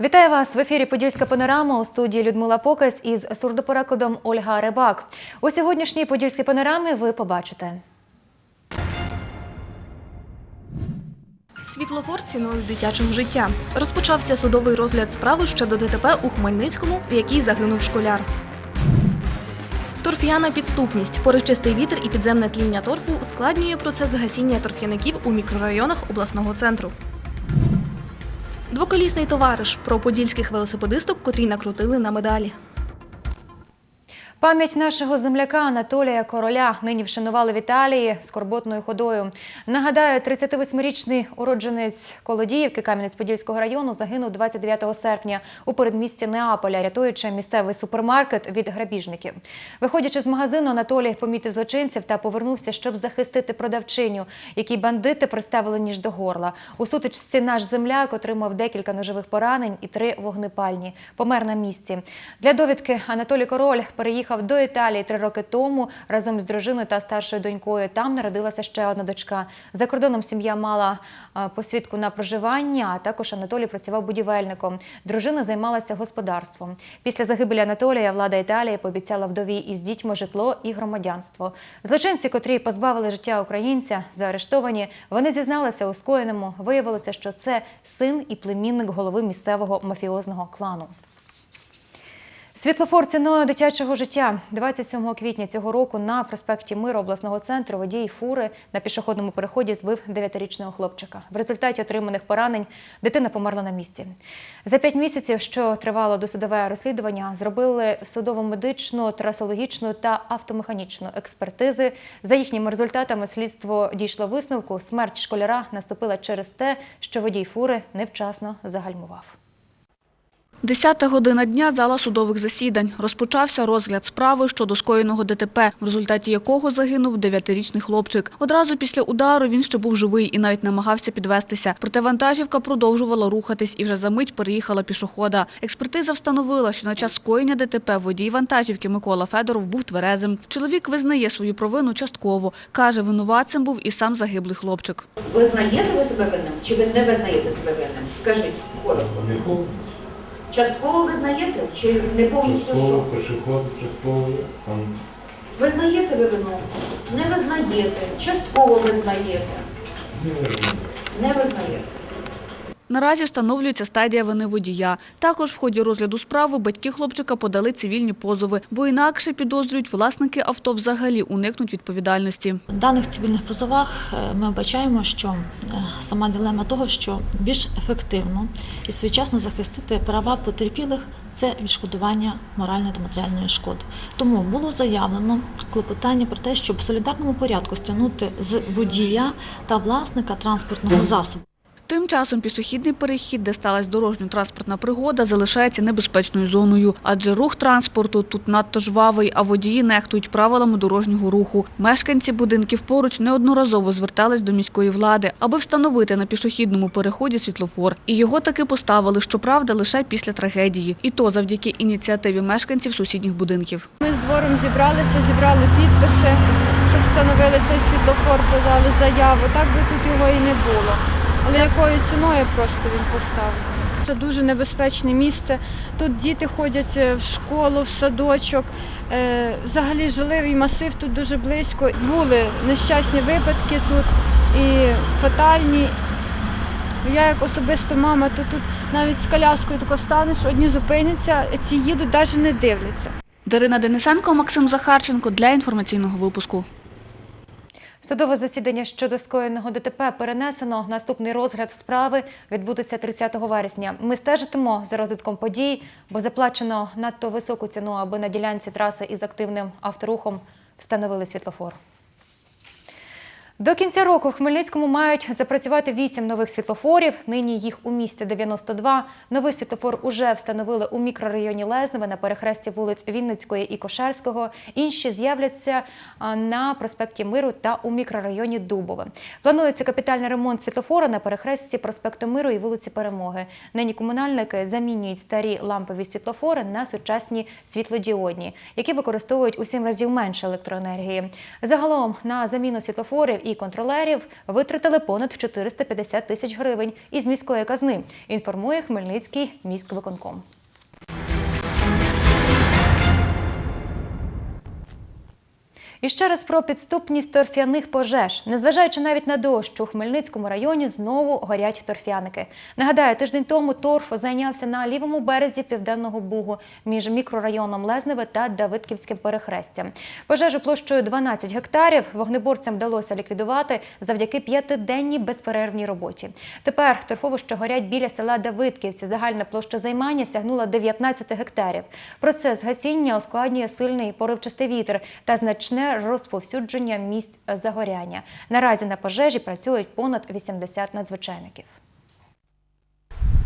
Вітаю вас в ефірі Подільська панорама у студії Людмила Покась із сурдоперекладом Ольга Рибак. У сьогоднішній Подільській панорамі ви побачите. Світлофор ціною дитячого життя. Розпочався судовий розгляд справи щодо ДТП у Хмельницькому, в якій загинув школяр. Торф'яна підступність. Поричистий вітер і підземне тління торфу ускладнює процес гасіння торф'яників у мікрорайонах обласного центру. Двоколісний товариш про подільських велосипедисток, котрі накрутили на медалі. Пам'ять нашого земляка Анатолія Короля нині вшанували в Італії скорботною ходою. Нагадаю, 38-річний уродженець Колодіївки Кам'янець-Подільського району загинув 29 серпня у передмісті Неаполя, рятуючи місцевий супермаркет від грабіжників. Виходячи з магазину, Анатолій помітив злочинців та повернувся, щоб захистити продавчиню, якій бандити приставили ніж до горла. У сутичці наш земляк отримав декілька ножових поранень і три вогнепальні. Помер на місці. Для довідки Анатолій Король переїхав до Італії три роки тому разом з дружиною та старшою донькою. Там народилася ще одна дочка. За кордоном сім'я мала е, посвідку на проживання, а також Анатолій працював будівельником. Дружина займалася господарством. Після загибелі Анатолія влада Італії пообіцяла вдові із дітьми житло і громадянство. Злочинці, котрі позбавили життя українця, заарештовані, вони зізналися у скоєному. Виявилося, що це син і племінник голови місцевого мафіозного клану. Світлофор ціною дитячого життя 27 квітня цього року на проспекті Миру обласного центру водій фури на пішохідному переході збив 9-річного хлопчика. В результаті отриманих поранень дитина померла на місці. За п'ять місяців, що тривало досудове розслідування, зробили судово-медичну, трасологічну та автомеханічну експертизи. За їхніми результатами слідство дійшло висновку. Смерть школяра наступила через те, що водій фури невчасно загальмував. Десята година дня зала судових засідань. Розпочався розгляд справи щодо скоєного ДТП, в результаті якого загинув дев'ятирічний хлопчик. Одразу після удару він ще був живий і навіть намагався підвестися. Проте вантажівка продовжувала рухатись і вже за мить переїхала пішохода. Експертиза встановила, що на час скоєння ДТП водій вантажівки Микола Федоров був тверезим. Чоловік визнає свою провину частково. Каже, винуватцем був і сам загиблий хлопчик. Визнаєте ви себе винним чи ви не визнаєте себе винним? Скажіть коротко. Частково визнаєте чи не повністю Частково що? пішоход, частково там Визнаєте ви вину? Не визнаєте. Частково визнаєте. не визнаєте. Не визнаєте. Наразі встановлюється стадія вини водія. Також в ході розгляду справи батьки хлопчика подали цивільні позови, бо інакше підозрюють власники авто взагалі уникнуть відповідальності. В даних цивільних позовах е, ми вбачаємо, що е, сама дилема того, що більш ефективно і своєчасно захистити права потерпілих це відшкодування моральної та матеріальної шкоди. Тому було заявлено клопотання про те, щоб в солідарному порядку стягнути з водія та власника транспортного засобу. Тим часом пішохідний перехід, де сталася дорожньо-транспортна пригода, залишається небезпечною зоною, адже рух транспорту тут надто жвавий, а водії нехтують правилами дорожнього руху. Мешканці будинків поруч неодноразово звертались до міської влади, аби встановити на пішохідному переході світлофор. І його таки поставили, щоправда, лише після трагедії. І то завдяки ініціативі мешканців сусідніх будинків. Ми з двором зібралися, зібрали підписи, щоб встановили цей світлофор, подали заяву. Так би тут його і не було. Але якою ціною просто він поставлений. Це дуже небезпечне місце. Тут діти ходять е, в школу, в садочок. Е, Взагалі жилий масив тут дуже близько. Були нещасні випадки тут і фатальні. Я як особисто мама, то тут навіть з коляскою тако станеш, одні зупиняться, ці їдуть, навіть не дивляться. Дарина Денисенко, Максим Захарченко для інформаційного випуску. Судове засідання щодо скоєного ДТП перенесено. Наступний розгляд справи відбудеться 30 вересня. Ми стежитимо за розвитком подій, бо заплачено надто високу ціну, аби на ділянці траси із активним авторухом встановили світлофор. До кінця року в Хмельницькому мають запрацювати вісім нових світлофорів. Нині їх у місті 92. Новий світлофор уже встановили у мікрорайоні Лезневе на перехресті вулиць Вінницької і Кошерського. Інші з'являться на проспекті Миру та у мікрорайоні Дубове. Планується капітальний ремонт світлофора на перехресті проспекту Миру і вулиці Перемоги. Нині комунальники замінюють старі лампові світлофори на сучасні світлодіодні, які використовують у сім разів менше електроенергії. Загалом на заміну світлофорів і контролерів витратили понад 450 тисяч гривень із міської казни. Інформує Хмельницький міськвиконком. І ще раз про підступність торфяних пожеж. Незважаючи навіть на дощ, у Хмельницькому районі знову горять торфяники. Нагадаю, тиждень тому торф зайнявся на лівому березі південного бугу між мікрорайоном Лезневе та Давидківським перехрестям. Пожежу площею 12 гектарів вогнеборцям вдалося ліквідувати завдяки п'ятиденній безперервній роботі. Тепер торфовища горять біля села Давидківці. Загальна площа займання сягнула 19 гектарів. Процес гасіння ускладнює сильний поривчастий вітер та значне розповсюдження місць загоряння. Наразі на пожежі працюють понад 80 надзвичайників.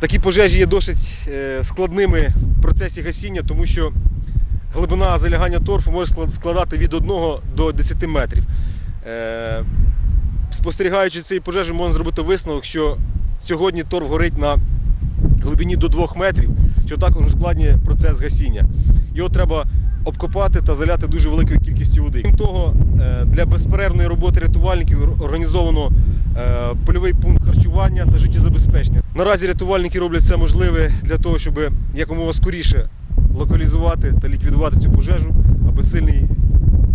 Такі пожежі є досить е, складними в процесі гасіння, тому що глибина залягання торфу може склад- складати від 1 до 10 метрів. Е, Спостерігаючи цієї пожежі, можна зробити висновок, що сьогодні торф горить на глибині до 2 метрів, що також ускладнює процес гасіння. Його треба обкопати та заляти дуже великою кількістю води. Крім того, е, для безперервної роботи рятувальників організовано е, польовий пункт харчування та життєзабезпечення. Наразі рятувальники роблять все можливе для того, щоб якомога скоріше локалізувати та ліквідувати цю пожежу, аби сильний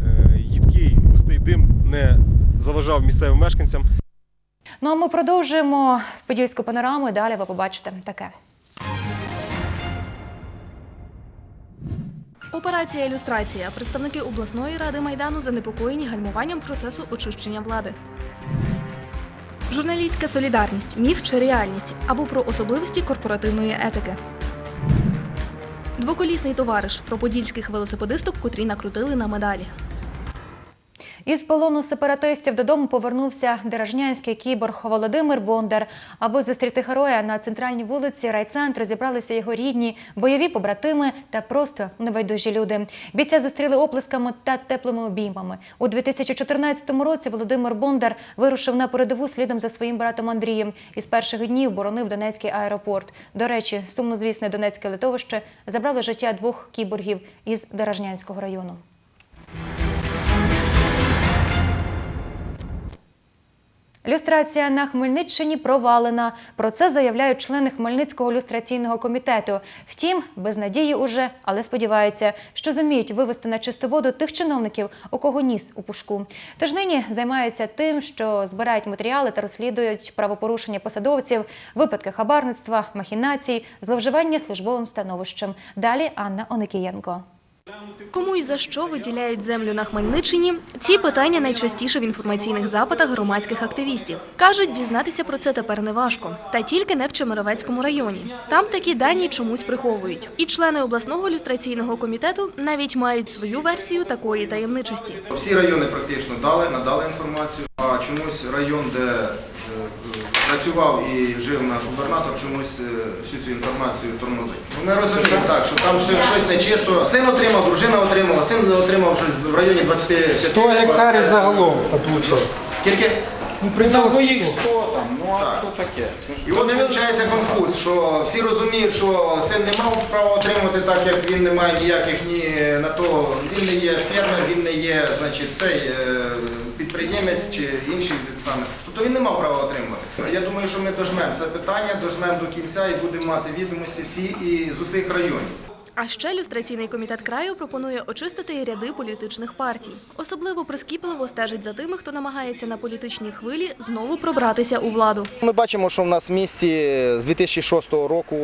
е, їдкий густий дим не заважав місцевим мешканцям. Ну а ми продовжуємо подільську панораму. і Далі ви побачите таке. Операція ілюстрація. Представники обласної ради майдану занепокоєні гальмуванням процесу очищення влади. Журналістська солідарність, міф чи реальність або про особливості корпоративної етики. Двоколісний товариш про подільських велосипедисток, котрі накрутили на медалі. Із полону сепаратистів додому повернувся дорожнянський кіборг Володимир Бондар. Аби зустріти героя на центральній вулиці райцентру зібралися його рідні, бойові побратими та просто небайдужі люди. Бійця зустріли оплесками та теплими обіймами. У 2014 році Володимир Бондар вирушив на передову слідом за своїм братом Андрієм і з перших днів боронив Донецький аеропорт. До речі, сумнозвісне Донецьке литовище забрало життя двох кіборгів із Дорожнянського району. Люстрація на Хмельниччині провалена. Про це заявляють члени Хмельницького люстраційного комітету. Втім, без надії уже, але сподіваються, що зуміють вивести на чисту воду тих чиновників, у кого ніс у пушку. Тож нині займаються тим, що збирають матеріали та розслідують правопорушення посадовців, випадки хабарництва, махінацій, зловживання службовим становищем. Далі Анна Оникієнко. Кому і за що виділяють землю на Хмельниччині? Ці питання найчастіше в інформаційних запитах громадських активістів. Кажуть, дізнатися про це тепер не важко. Та тільки не в Чемеровецькому районі. Там такі дані чомусь приховують. І члени обласного люстраційного комітету навіть мають свою версію такої таємничості. Всі райони практично дали, надали інформацію, а чомусь район, де е, працював і жив наш губернатор, чомусь е, всю цю інформацію тормозить. Ну, Ми розуміємо так, що там все щось нечисто. Син отримав, дружина отримала, син отримав щось в районі 25. 100 гектарів загалом. Скільки? Ну, при Там 100. 100 там, ну а Так. хто таке? Ну, І от виходить конфуз, що всі розуміють, що син не мав права отримати, так як він не має ніяких ні на то. Він не є фермер, він не є, значить, цей е, підприємець чи інший від саме. Тобто він не мав права отримувати. Я думаю, що ми дожмемо це питання, дожмемо до кінця і будемо мати відомості всі і з усіх районів. А ще люстраційний комітет краю пропонує очистити ряди політичних партій. Особливо прискіпливо стежить за тими, хто намагається на політичній хвилі знову пробратися у владу. Ми бачимо, що в нас в місті з 2006 року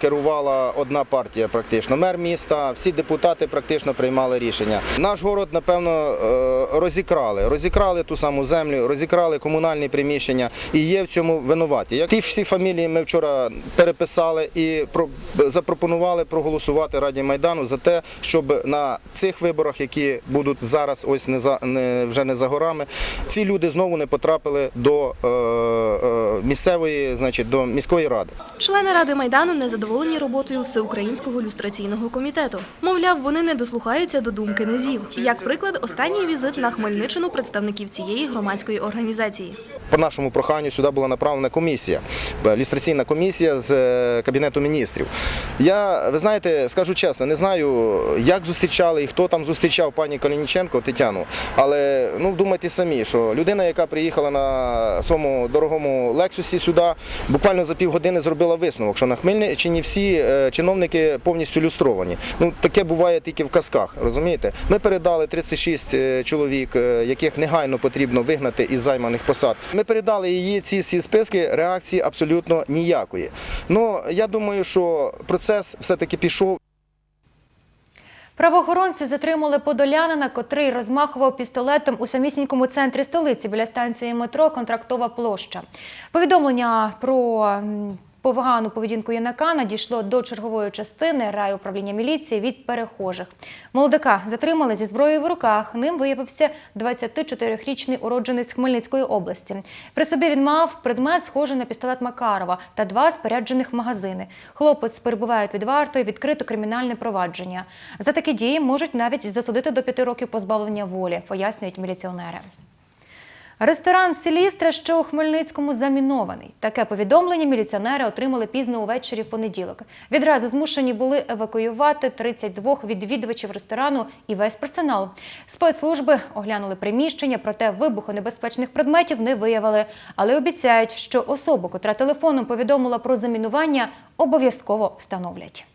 керувала одна партія, практично мер міста. Всі депутати практично приймали рішення. Наш город, напевно, е, розікрали. Розікрали ту саму землю, розікрали комунальні приміщення і є в цьому винуваті. Як ті всі фамілії ми вчора переписали і про- запропонували проголосувати Раді Майдану за те, щоб на цих виборах, які будуть зараз, ось не за не вже не за горами, ці люди знову не потрапили до е, е, місцевої, значить, до міської ради. Члени Ради Майдану незадоволені роботою Всеукраїнського люстраційного комітету. Мовляв, вони не дослухаються до думки низів. Як приклад, останній візит на Хмельниччину представників цієї громадської організації. По нашому проханню сюди була направлена комісія, е, люстраційна комісія з е, Кабінету міністрів. Я, ви знаєте, скажу чесно, не знаю, як зустрічали і хто там зустрічав пані Калініченко Тетяну. Але ну думайте самі, що людина, яка приїхала на своєму дорогому Лексусі сюди, буквально за півгодини зробила висновок, що на Хмельниччині всі е, чиновники повністю люстровані. Ну таке буває тільки в казках. Розумієте? Ми передали 36 е, чоловік, е, яких негайно потрібно вигнати із займаних посад. Ми передали її ці всі списки. Реакції абсолютно ніякої. Ну я думаю, що процес все-таки пішов. Правоохоронці затримали подолянина, котрий розмахував пістолетом у самісінькому центрі столиці біля станції метро Контрактова площа. Повідомлення про погану поведінку юнака надійшло до чергової частини райуправління міліції від перехожих. Молодика затримали зі зброєю в руках. Ним виявився 24-річний уродженець Хмельницької області. При собі він мав предмет, схожий на пістолет Макарова та два споряджених магазини. Хлопець перебуває під вартою, відкрито кримінальне провадження. За такі дії можуть навіть засудити до п'яти років позбавлення волі, пояснюють міліціонери. Ресторан Селістра, що у Хмельницькому, замінований. Таке повідомлення міліціонери отримали пізно увечері в понеділок. Відразу змушені були евакуювати 32 відвідувачів ресторану і весь персонал. Спецслужби оглянули приміщення, проте вибухонебезпечних предметів не виявили, але обіцяють, що особу, котра телефоном повідомила про замінування, обов'язково встановлять.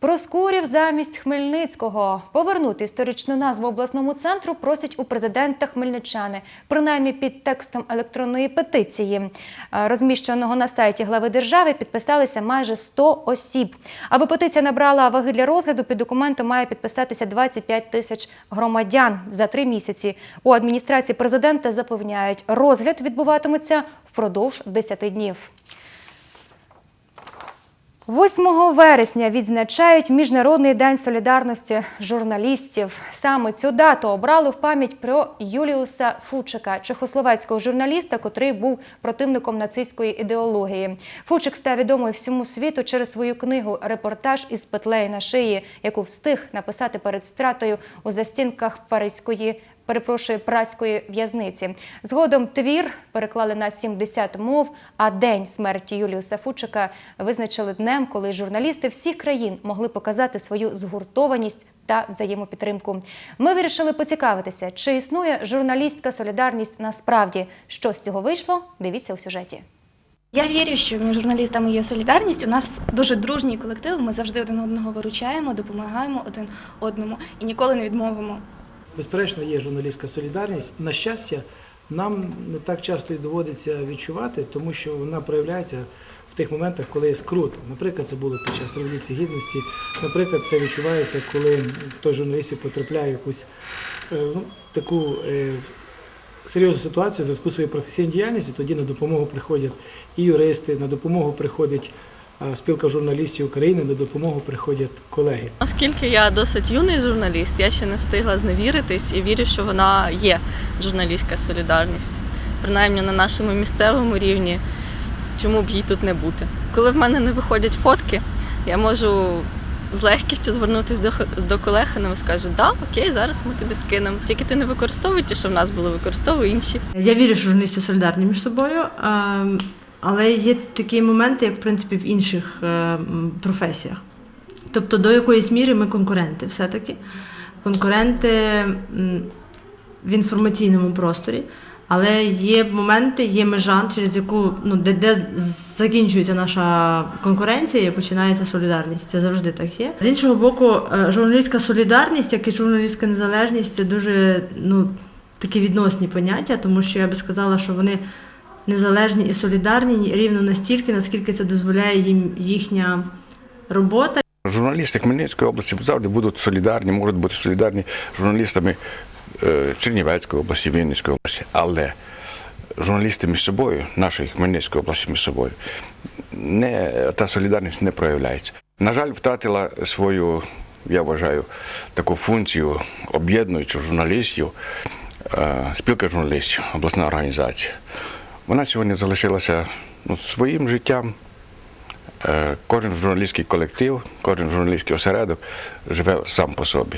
Проскурів замість Хмельницького повернути історичну назву обласному центру просять у президента хмельничани, принаймні під текстом електронної петиції, е, розміщеного на сайті глави держави, підписалися майже 100 осіб. Аби петиція набрала ваги для розгляду, під документом має підписатися 25 тисяч громадян за три місяці. У адміністрації президента запевняють, розгляд відбуватиметься впродовж 10 днів. 8 вересня відзначають Міжнародний день солідарності журналістів. Саме цю дату обрали в пам'ять про Юліуса Фучика, чехословацького журналіста, котрий був противником нацистської ідеології. Фучик став відомий всьому світу через свою книгу Репортаж із петлею на шиї, яку встиг написати перед стратою у застінках Паризької. Перепрошую, праської в'язниці. Згодом твір переклали на 70 мов, а день смерті Юліуса Фучика визначили днем, коли журналісти всіх країн могли показати свою згуртованість та взаємопідтримку. Ми вирішили поцікавитися, чи існує журналістська солідарність насправді. Що з цього вийшло? Дивіться у сюжеті. Я вірю, що між журналістами є солідарність. У нас дуже дружній колектив. Ми завжди один одного виручаємо, допомагаємо один одному і ніколи не відмовимо. Безперечно, є журналістська солідарність. На щастя, нам не так часто і доводиться відчувати, тому що вона проявляється в тих моментах, коли є скрут. Наприклад, це було під час Революції Гідності. Наприклад, це відчувається, коли хтось з журналістів потрапляє в якусь е, ну, таку е, серйозну ситуацію в зв'язку зі своєю професійною діяльністю. Тоді на допомогу приходять і юристи, на допомогу приходить е, спілка журналістів України, на допомогу приходять колеги. Оскільки я досить юний журналіст, я ще не встигла зневіритись і вірю, що вона є журналістська солідарність, принаймні на нашому місцевому рівні. Чому б їй тут не бути? Коли в мене не виходять фотки, я можу з легкістю звернутися до, х- до колег, і вони скажуть, да, окей, зараз ми тобі скинемо. Тільки ти не використовуй ті, що в нас було, використовуй інші. Я вірю, що журналісти солідарні між собою, ем, але є такі моменти, як в принципі в інших е, професіях. Тобто до якоїсь міри ми конкуренти все-таки. Конкуренти в інформаційному просторі. Але є моменти, є межа, через яку ну, де, де закінчується наша конкуренція і починається солідарність. Це завжди так є. З іншого боку, е, журналістська солідарність, як і журналістська незалежність, це дуже ну, такі відносні поняття, тому що я би сказала, що вони незалежні і солідарні рівно настільки, наскільки це дозволяє їм їхня робота. Журналісти Хмельницької області завжди будуть солідарні, можуть бути солідарні журналістами е, Чернівецької області, Вінницької області, але журналісти між собою, нашої Хмельницької області між собою, не, та солідарність не проявляється. На жаль, втратила свою, я вважаю, таку функцію об'єднуючу журналістів, е, спілка журналістів, обласна організація. Вона сьогодні залишилася ну, своїм життям, Е, Кожен журналістський колектив, кожен журналістський осередок живе сам по собі.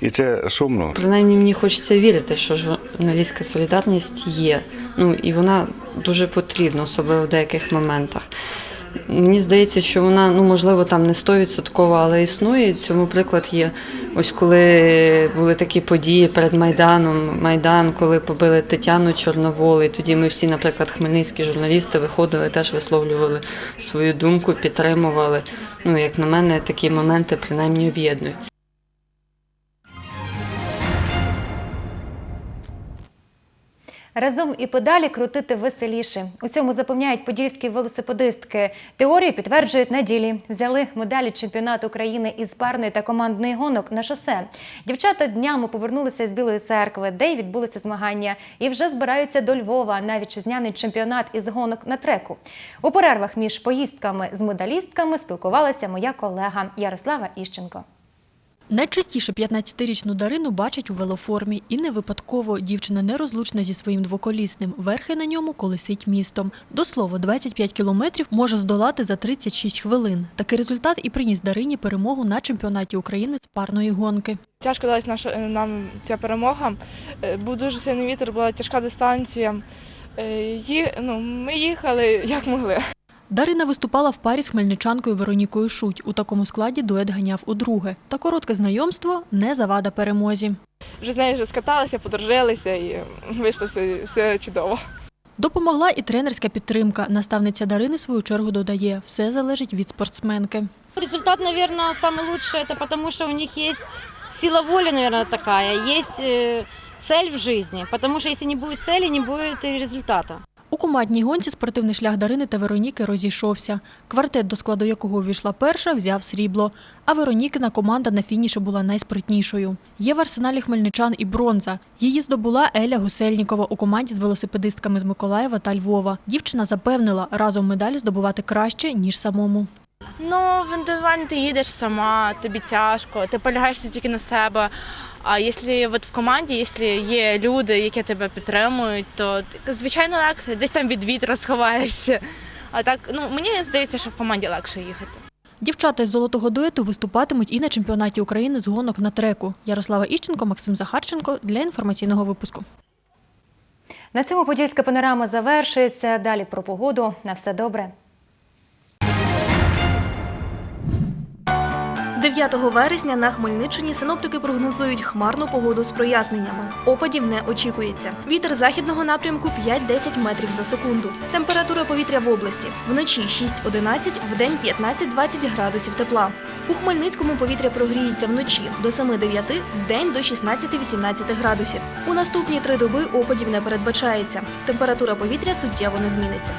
І це сумно. Принаймні мені хочеться вірити, що журналістська солідарність є. Ну і вона дуже потрібна, особливо в деяких моментах. Мені здається, що вона, ну можливо, там не стовідсоткова, але існує. Цьому приклад є. Ось коли були такі події перед Майданом, Майдан, коли побили Тетяну Чорновол, і тоді ми всі, наприклад, хмельницькі журналісти виходили, теж висловлювали свою думку, підтримували. Ну, як на мене, такі моменти принаймні об'єднують. Разом і подалі крутити веселіше. У цьому запевняють подільські велосипедистки. Теорію підтверджують на ділі. Взяли медалі чемпіонату України із парної та командної гонок на шосе. Дівчата днями повернулися з Білої церкви, де й відбулися змагання, і вже збираються до Львова на вітчизняний чемпіонат із гонок на треку. У перервах між поїздками з медалістками спілкувалася моя колега Ярослава Іщенко. Найчастіше 15-річну Дарину бачать у велоформі. І не випадково дівчина нерозлучна зі своїм двоколісним. Верхи на ньому колесить містом. До слова, 25 кілометрів може здолати за 36 хвилин. Такий результат і приніс Дарині перемогу на чемпіонаті України з парної гонки. Тяжко далась наша нам ця перемога. Е, Був дуже сильний вітер, була тяжка дистанція. Е, ну, ми їхали як могли. Дарина виступала в парі з хмельничанкою Веронікою Шуть. У такому складі дует ганяв удруге. Та коротке знайомство не завада перемозі. Вже з нею вже скаталися, подружилися і вийшло все, все чудово. Допомогла і тренерська підтримка. Наставниця Дарини в свою чергу додає, все залежить від спортсменки. Результат, наверное, самый лучший, это потому что у них есть сила воли, наверное, такая, есть э, цель в жизни. Потому что если не будет цели, не будет и результата. У командній гонці спортивний шлях Дарини та Вероніки розійшовся. Квартет, до складу якого увійшла перша, взяв срібло. А Веронікина команда на фініші була найспритнішою. Є в арсеналі хмельничан і бронза. Її здобула Еля Гусельнікова у команді з велосипедистками з Миколаєва та Львова. Дівчина запевнила, разом медалі здобувати краще, ніж самому. Ну, в індивідуальні ти їдеш сама, тобі тяжко, ти полягаєшся тільки на себе. А якщо от в команді, якщо є люди, які тебе підтримують, то звичайно легше, десь там від вітра сховаєшся. А так, ну мені здається, що в команді легше їхати. Дівчата із золотого дуету виступатимуть і на чемпіонаті України з гонок на треку. Ярослава Іщенко, Максим Захарченко для інформаційного випуску. На цьому подільська панорама завершується. Далі про погоду. На все добре. 9 вересня на Хмельниччині синоптики прогнозують хмарну погоду з проясненнями. Опадів не очікується. Вітер західного напрямку 5-10 метрів за секунду. Температура повітря в області вночі 6-11, вдень 15-20 градусів тепла. У Хмельницькому повітря прогріється вночі до 7-9, вдень до 16-18 градусів. У наступні три доби опадів не передбачається. Температура повітря суттєво не зміниться.